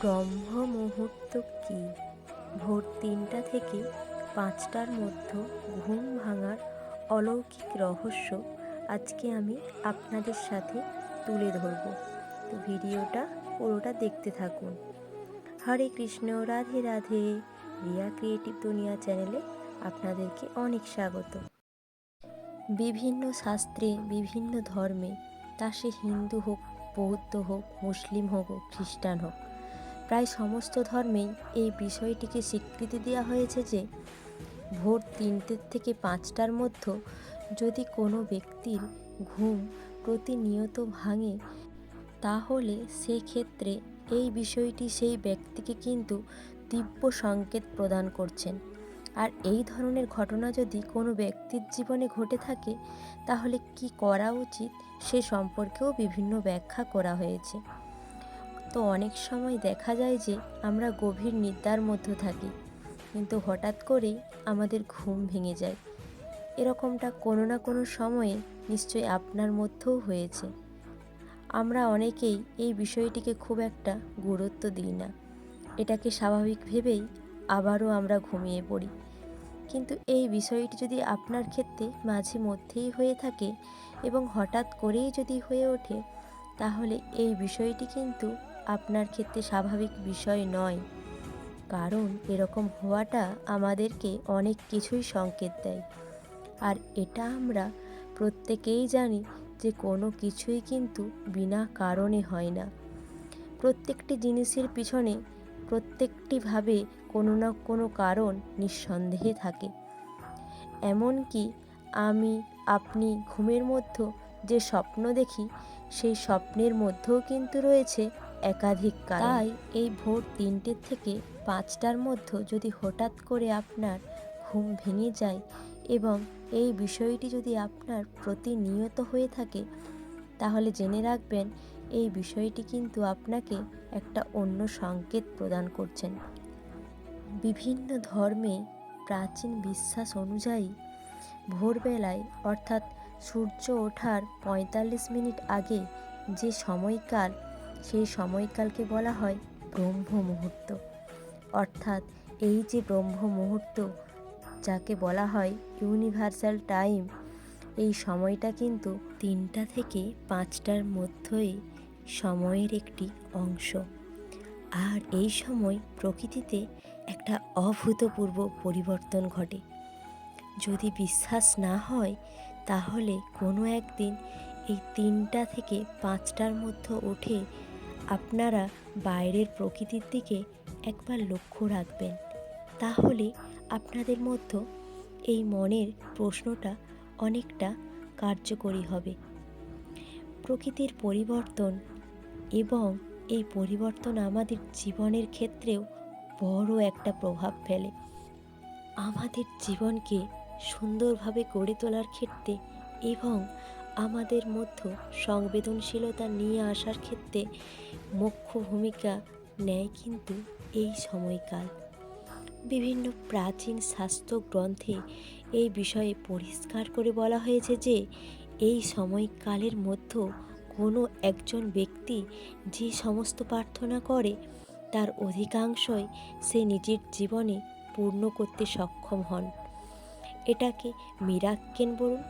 ব্রহ্ম মুহূর্ত কি? ভোর তিনটা থেকে পাঁচটার মধ্যে ঘুম ভাঙার অলৌকিক রহস্য আজকে আমি আপনাদের সাথে তুলে ধরব। তো ভিডিওটা পুরোটা দেখতে থাকুন। হরে কৃষ্ণ, রাধে রাধে। রিয়া ক্রিয়েটিভ দুনিয়া চ্যানেলে আপনাদেরকে অনেক স্বাগত। বিভিন্ন শাস্ত্রে, বিভিন্ন ধর্মে, তা সে হিন্দু হোক, বৌদ্ধ হোক, মুসলিম হোক, খ্রিস্টান হোক প্রায় সমস্ত ধর্মেই এই বিষয়টিকে স্বীকৃতি দেওয়া হয়েছে যে, ভোর তিনটের থেকে পাঁচটার মধ্যে যদি কোনো ব্যক্তির ঘুম প্রতিনিয়ত ভাঙে, তাহলে সেক্ষেত্রে এই বিষয়টি সেই ব্যক্তিকে কিন্তু দিব্য সংকেত প্রদান করছেন। আর এই ধরনের ঘটনা যদি কোনো ব্যক্তির জীবনে ঘটে থাকে, তাহলে কি করা উচিত সে সম্পর্কেও বিভিন্ন ব্যাখ্যা করা হয়েছে। তো অনেক সময় দেখা যায় যে আমরা গভীর নিদ্রার মধ্যে থাকি, কিন্তু হঠাৎ করেই আমাদের ঘুম ভেঙে যায়। এরকমটা কোনো না কোনো সময়ে নিশ্চয়ই আপনার মধ্যেও হয়েছে। আমরা অনেকেই এই বিষয়টিকে খুব একটা গুরুত্ব দিই না। এটাকে স্বাভাবিক ভেবেই আবারও আমরা ঘুমিয়ে পড়ি। কিন্তু এই বিষয়টি যদি আপনার ক্ষেত্রে মাঝে মধ্যেই হয়ে থাকে এবং হঠাৎ করেই যদি হয়ে ওঠে, তাহলে এই বিষয়টি কিন্তু আপনার ক্ষেত্রে স্বাভাবিক বিষয় নয়। কারণ এরকম হওয়াটা আমাদেরকে অনেক কিছুই সংকেত দেয়। আর এটা আমরা প্রত্যেকেই জানি যে কোনো কিছুই কিন্তু বিনা কারণে হয় না। প্রত্যেকটি জিনিসের পিছনে প্রত্যেকটিভাবে কোনো না কোনো কারণ নিঃসন্দেহে থাকে। এমনকি আমি, আপনি ঘুমের মধ্যে যে স্বপ্ন দেখি, সেই স্বপ্নের মধ্যেও কিন্তু রয়েছে একাধিক তাই এই ভোর তিনটের থেকে পাঁচটার মধ্যে যদি হঠাৎ করে আপনার ঘুম ভেঙে যায় এবং এই বিষয়টি যদি আপনার প্রতিনিয়ত হয়ে থাকে, তাহলে জেনে রাখবেন এই বিষয়টি কিন্তু আপনাকে একটা অন্য সংকেত প্রদান করছেন বিভিন্ন ধর্মে প্রাচীন বিশ্বাস অনুযায়ী ভোরবেলায়, অর্থাৎ সূর্য ওঠার পঁয়তাল্লিশ মিনিট আগে যে সময়কাল সেই সময়কালকে বলা হয় ব্রহ্ম মুহূর্ত অর্থাৎ এই যে ব্রহ্ম মুহূর্ত যাকে বলা হয় ইউনিভার্সাল টাইম, এই সময়টা কিন্তু তিনটা থেকে পাঁচটার মধ্যেই সময়ের একটি অংশ। আর এই সময় প্রকৃতিতে একটা অভূতপূর্ব পরিবর্তন ঘটে। যদি বিশ্বাস না হয়, তাহলে কোনো একদিন এই তিনটা থেকে পাঁচটার মধ্যে উঠে আপনারা বাইরের প্রকৃতির দিকে একবার লক্ষ্য রাখবেন। তাহলে আপনাদের মধ্যে এই মনের প্রশ্নটা অনেকটা কার্যকরী হবে। প্রকৃতির পরিবর্তন এবং এই পরিবর্তন আমাদের জীবনের ক্ষেত্রেও বড় একটা প্রভাব ফেলে। আমাদের জীবনকে সুন্দরভাবে গড়ে তোলার ক্ষেত্রে এবং আমাদের মধ্যে সংবেদনশীলতা নিয়ে আসার ক্ষেত্রে মুখ্য ভূমিকা নেয় কিন্তু এই সময়কাল। বিভিন্ন প্রাচীন স্বাস্থ্য গ্রন্থে এই বিষয়ে পরিষ্কার করে বলা হয়েছে যে, এই সময়কালের মধ্যে কোনো একজন ব্যক্তি যে সমস্ত প্রার্থনা করে, তার অধিকাংশই সে নিজের জীবনে পূর্ণ করতে সক্ষম হন। এটাকে মিরাক্কেন বলুন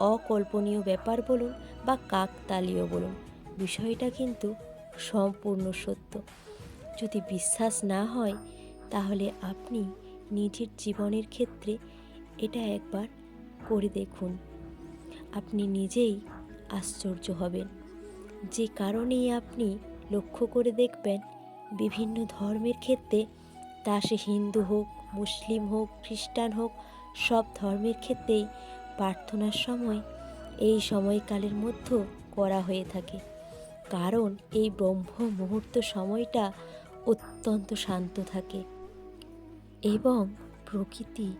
অকল্পনীয় ব্যাপার বলুন বা কাকতালীয় বলুন, বিষয়টা কিন্তু সম্পূর্ণ সত্য। যদি বিশ্বাস না হয়, তাহলে আপনি নিজের জীবনের ক্ষেত্রে এটা একবার করে দেখুন। আপনি নিজেই আশ্চর্য হবেন। যে কারণেই আপনি লক্ষ্য করে দেখবেন, বিভিন্ন ধর্মের ক্ষেত্রে তা সে হিন্দু হোক, মুসলিম হোক, খ্রিস্টান হোক, সব ধর্মের ক্ষেত্রেই প্রার্থনার সময় এই সময়কালের মধ্যেও করা হয়ে থাকে। কারণ এই ব্রহ্ম মুহূর্ত সময়টা অত্যন্ত শান্ত থাকে এবং প্রকৃতি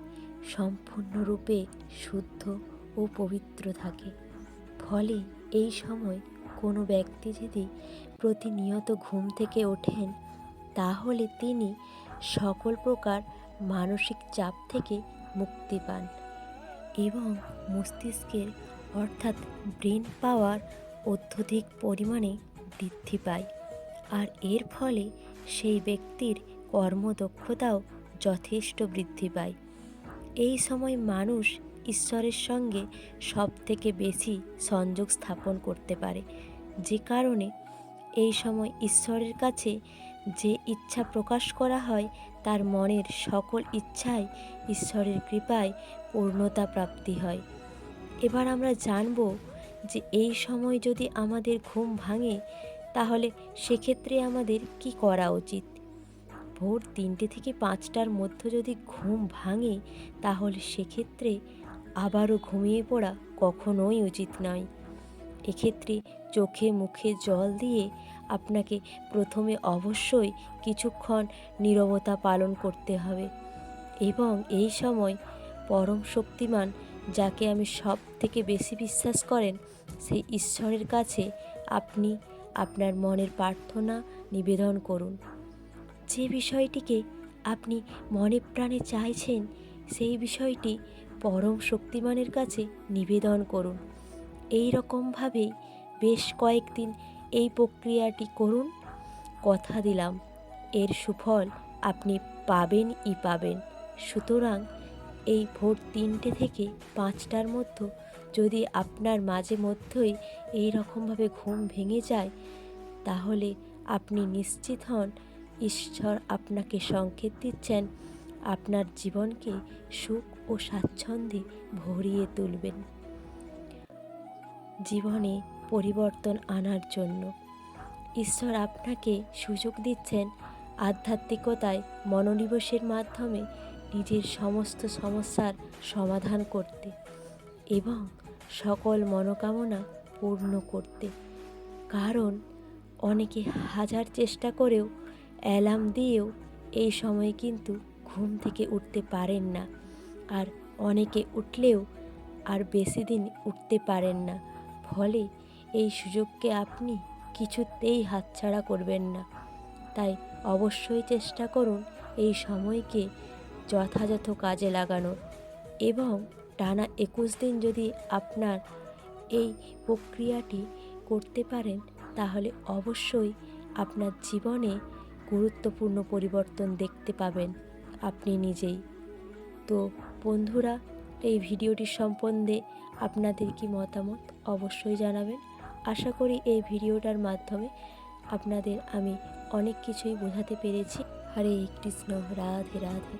সম্পূর্ণরূপে শুদ্ধ ও পবিত্র থাকে। ফলে এই সময় কোনো ব্যক্তি যদি প্রতিনিয়ত ঘুম থেকে ওঠেন, তাহলে তিনি সকল প্রকার মানসিক চাপ থেকে মুক্তি পান। এবং মস্তিষ্কের অর্থাৎ ব্রেন পাওয়ার অত্যধিক পরিমাণে বৃদ্ধি পায়। আর এর ফলে সেই ব্যক্তির কর্মদক্ষতাও যথেষ্ট বৃদ্ধি পায়। এই সময় মানুষ ঈশ্বরের সঙ্গে সব থেকে বেশি সংযোগ স্থাপন করতে পারে। যে কারণে এই সময় ঈশ্বরের কাছে যে ইচ্ছা প্রকাশ করা হয় তার মনের সকল ইচ্ছাই ঈশ্বরের কৃপায় পূর্ণতা প্রাপ্তি হয়। এবার আমরা জানব যে এই সময় যদি আমাদের ঘুম ভাঙে, তাহলে সেক্ষেত্রে আমাদের কি করা উচিত? ভোর তিনটে থেকে পাঁচটার মধ্যে যদি ঘুম ভাঙে, তাহলে সেক্ষেত্রে আবারও ঘুমিয়ে পড়া কখনোই উচিত নয়। এক্ষেত্রে চোখে মুখে জল দিয়ে আপনাকে প্রথমে অবশ্যই কিছুক্ষণ নীরবতা পালন করতে হবে। এবং এই সময় পরম শক্তিমান যাকে আমি সব থেকে বেশি বিশ্বাস করেন, সেই ঈশ্বরের কাছে আপনি আপনার মনের প্রার্থনা নিবেদন করুন। যে বিষয়টিকে আপনি মনে প্রাণে চাইছেন, সেই বিষয়টি পরম শক্তিমানের কাছে নিবেদন করুন। এই রকমভাবেই বেশ কয়েকদিন এই প্রক্রিয়াটি করুন। কথা দিলাম, এর সুফল আপনি পাবেনই পাবেন। সুতরাং এই ভোর তিনটে থেকে পাঁচটার মধ্যে যদি আপনার মাঝে মধ্যেই এই রকমভাবে ঘুম ভেঙে যায়, তাহলে আপনি নিশ্চিত হন, ঈশ্বর আপনাকে সংকেত দিচ্ছেন, আপনার জীবনকে সুখ ও স্বাচ্ছন্দ্যে ভরিয়ে তুলবেন। জীবনে পরিবর্তন আনার জন্য। ঈশ্বর আপনাকে সুযোগ দিচ্ছেন আধ্যাত্মিকতায় মনোনিবেশের মাধ্যমে নিজের সমস্ত সমস্যার সমাধান করতে এবং সকল মনোকামনা পূর্ণ করতে। কারণ অনেকে হাজার চেষ্টা করেও অ্যালার্ম দিয়েও এই সময় কিন্তু ঘুম থেকে উঠতে পারেন না। আর অনেকে উঠলেও আর বেশি দিন উঠতে পারেন না। ফলে এই সুযোগকে আপনি কিছুতেই হাতছাড়া করবেন না। তাই অবশ্যই চেষ্টা করুন এই সময়কে যথাযথ কাজে লাগানোর এবং টানা একুশ দিন যদি আপনার এই প্রক্রিয়াটি করতে পারেন, তাহলে অবশ্যই আপনার জীবনে গুরুত্বপূর্ণ পরিবর্তন দেখতে পাবেন আপনি নিজেই। তো বন্ধুরা, এই ভিডিওটি সম্বন্ধে আপনাদের কি মতামত? অবশ্যই জানাবেন। আশা করি এই ভিডিওটার মাধ্যমে আপনাদের আমি অনেক কিছুই বোঝাতে পেরেছি। হরে কৃষ্ণ, রাধে রাধে।